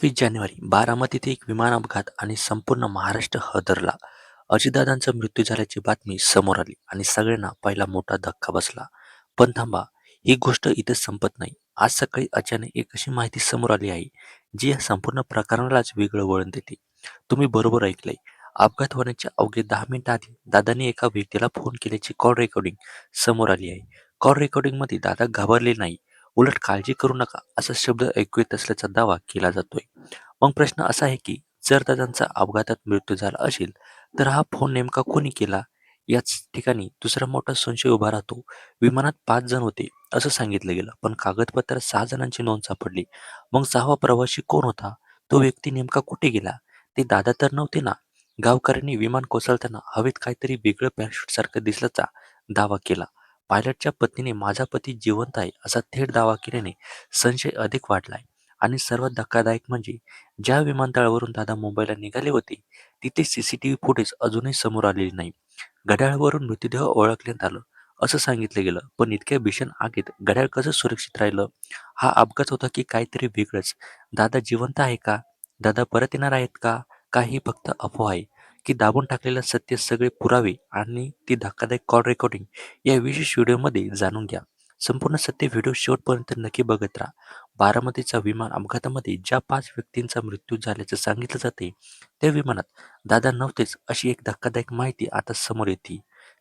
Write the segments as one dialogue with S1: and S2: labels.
S1: वीस जानेवारी बारामतीत एक विमान अपघात आणि संपूर्ण महाराष्ट्र हदरला. अजितदादांचा मृत्यू झाल्याची बातमी समोर आली आणि सगळ्यांना पहिला मोठा धक्का बसला. पण थांबा ही गोष्ट इथे संपत नाही. आज सकाळी अचानक एक अशी माहिती समोर आली आहे जी या संपूर्ण प्रकरणालाच वेगळं वळण देते. तुम्ही बरोबर ऐकलंय. अपघात होण्याच्या अवघे दहा मिनिट आधी दादांनी एका व्यक्तीला फोन केल्याची कॉल रेकॉर्डिंग समोर आली आहे. कॉल रेकॉर्डिंगमध्ये दादा घाबरले नाही. उलट काळजी करू नका असा शब्द ऐकू येत असल्याचा दावा केला जातोय. मग प्रश्न असा आहे की जर दादांचा अपघातात मृत्यू झाला असेल तर हा फोन नेमका कोणी केला? याच ठिकाणी दुसरा मोठा संशय उभा राहतो. विमानात पाच जण होते असं सांगितलं गेलं. पण कागदपत्रात सहा जणांची नोंद सापडली. मग सहावा प्रवासी कोण होता? तो व्यक्ती नेमका कुठे गेला? ते दादा तर नव्हते ना? गावकऱ्यांनी विमान कोसळताना हवेत काहीतरी वेगळं पॅराशूट सारखं दिसल्याचा दावा केला. पायलटच्या पत्नीने माझा पती जिवंत आहे असा थेट दावा केल्याने संशय अधिक वाढलाय. आणि सर्वात धक्कादायक म्हणजे ज्या विमानतळावरून दादा मुंबईला निघाले होते तिथे सीसीटीव्ही फुटेज अजूनही समोर आलेली नाही. घड्याळावरून मृतदेह ओळखण्यात आलं असं सांगितलं गेलं पण इतक्या भीषण आगीत घड्याळ कसं सुरक्षित राहिलं? हा अपघात होता की काहीतरी वेगळंच. दादा जिवंत आहे का? दादा परत येणार आहेत का? काही फक्त अफवा आहे? की दाबून टाकलेलं सत्य सगळे पुरावे आणि ती धक्कादायक कॉल रेकॉर्डिंग या विशेष व्हिडिओमध्ये जाणून घ्या. संपूर्ण सत्य व्हिडिओ शेवटपर्यंत नक्की बघत राहा. बारामतीचा विमान अपघातामध्ये ज्या पाच व्यक्तींचा मृत्यू झाल्याचं सांगितलं जाते त्या विमानात दादा नव्हतेच अशी एक धक्कादायक माहिती आता समोर येते.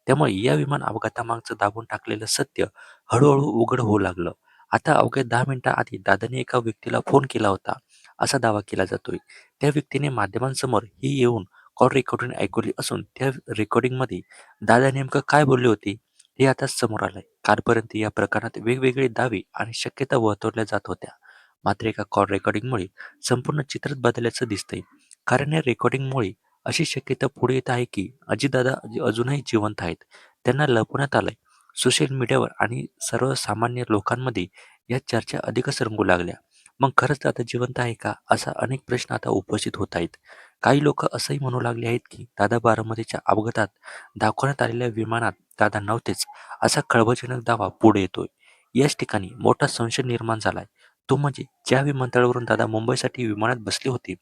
S1: त्यामुळे या विमान अपघातामागचं दाबून टाकलेलं सत्य हळूहळू उघड होऊ लागलं. आता अवघ्या दहा मिनिटांआधी दादाने एका व्यक्तीला फोन केला होता असा दावा केला जातोय. त्या व्यक्तीने माध्यमांसमोर ही येऊन कॉल रेकॉर्डिंग ऐकवली असून त्या रेकॉर्डिंगमध्ये दादा नेमकं काय बोलले होते हे आता समोर आलंय. कालपर्यंत या प्रकरणात वेगवेगळे दावे आणि शक्यता वर्तवल्या जात होत्या. मात्र एका कॉल रेकॉर्डिंगमुळे संपूर्ण चित्रच बदलल्याचं दिसतंय. कारण या रेकॉर्डिंगमुळे अशी शक्यता पुढे येत आहे की अजितदादा अजूनही जिवंत आहेत त्यांना लपवण्यात आलंय. सोशल मीडियावर आणि सर्वसामान्य लोकांमध्ये या चर्चा अधिकच रंगू लागल्या. मग खरंच दादा जिवंत आहे का असा अनेक प्रश्न आता उपस्थित होत आहेत. काही लोक असंही म्हणू लागले आहेत की दादा बारामतीच्या अपघातात दाखवण्यात आलेल्या विमानात दादा नव्हतेच. असा खळबळजनक दावा पुढे येतोय. याच ठिकाणी मोठा संशय निर्माण झालाय. तो म्हणजे ज्या विमानतळावरून दादा मुंबईसाठी विमानात बसले होते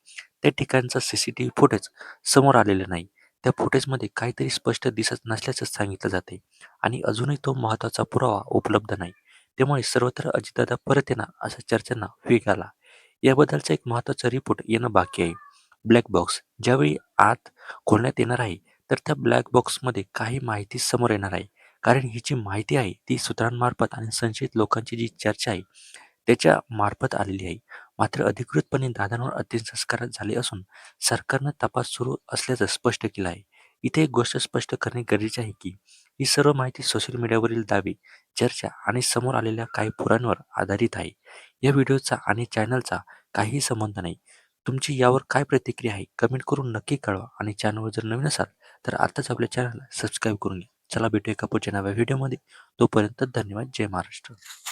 S1: त्या ठिकाणचा सीसीटीव्ही फुटेज समोर आलेला नाही. त्या फुटेजमध्ये काहीतरी स्पष्ट दिसत नसल्याचं सांगितलं जाते आणि अजूनही तो महत्त्वाचा पुरावा उपलब्ध नाही. त्यामुळे सर्वत्र अजितदादा परत येणार अशा चर्चांना वेग आला. याबद्दलचा एक महत्त्वाचा रिपोर्ट येणं बाकी आहे. ब्लॅक बॉक्स ज्यावेळी आत खोलण्यात येणार आहे तर त्या ब्लॅक बॉक्समध्ये काही माहिती समोर येणार आहे. कारण ही जी माहिती आहे ती सूत्रांमार्फत आणि संशयित लोकांची जी चर्चा आहे त्याच्या मार्फत आलेली आहे. मात्र अधिकृतपणे दादांवर अंत्यसंस्कार झाले असून सरकारनं तपास सुरू असल्याचं स्पष्ट केलं आहे. इथे एक गोष्ट स्पष्ट करणे गरजेचे आहे की ही सर्व माहिती सोशल मीडियावरील दावे चर्चा आणि समोर आलेल्या काही पुरांवर आधारित आहे. या व्हिडिओचा आणि चॅनलचा काहीही संबंध नाही. तुमची यावर काय प्रतिक्रिया आहे कमेंट करून नक्की कळवा आणि चॅनलवर जर नवीन असाल तर आताच आपल्या चॅनलला सबस्क्राईब करून घ्या. चला भेटूया एका पुढच्या नव्या व्हिडिओमध्ये तोपर्यंत धन्यवाद. जय महाराष्ट्र.